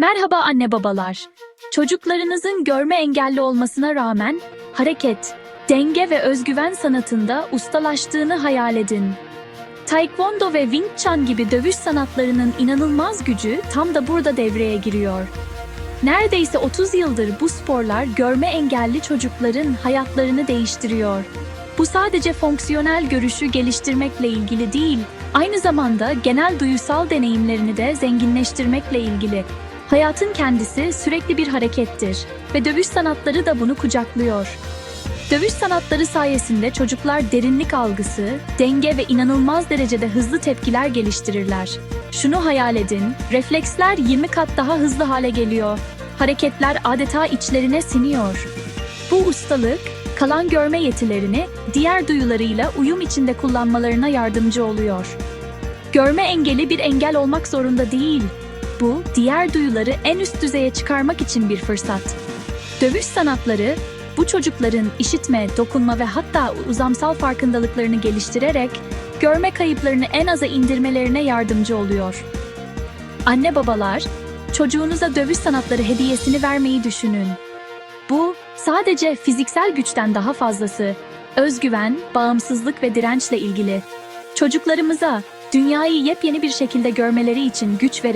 Merhaba anne babalar. Çocuklarınızın görme engelli olmasına rağmen hareket, denge ve özgüven sanatında ustalaştığını hayal edin. Taekwondo ve Wing Chun gibi dövüş sanatlarının inanılmaz gücü tam da burada devreye giriyor. Neredeyse 30 yıldır bu sporlar görme engelli çocukların hayatlarını değiştiriyor. Bu sadece fonksiyonel görüşü geliştirmekle ilgili değil, aynı zamanda genel duyusal deneyimlerini de zenginleştirmekle ilgili. Hayatın kendisi sürekli bir harekettir ve dövüş sanatları da bunu kucaklıyor. Dövüş sanatları sayesinde çocuklar derinlik algısı, denge ve inanılmaz derecede hızlı tepkiler geliştirirler. Şunu hayal edin, refleksler 20 kat daha hızlı hale geliyor. Hareketler adeta içlerine siniyor. Bu ustalık, kalan görme yetilerini diğer duyularıyla uyum içinde kullanmalarına yardımcı oluyor. Görme engeli bir engel olmak zorunda değil. Bu, diğer duyuları en üst düzeye çıkarmak için bir fırsat. Dövüş sanatları, bu çocukların işitme, dokunma ve hatta uzamsal farkındalıklarını geliştirerek görme kayıplarını en aza indirmelerine yardımcı oluyor. Anne babalar, çocuğunuza dövüş sanatları hediyesini vermeyi düşünün. Bu sadece fiziksel güçten daha fazlası, özgüven, bağımsızlık ve dirençle ilgili. Çocuklarımıza dünyayı yepyeni bir şekilde görmeleri için güç verebilir.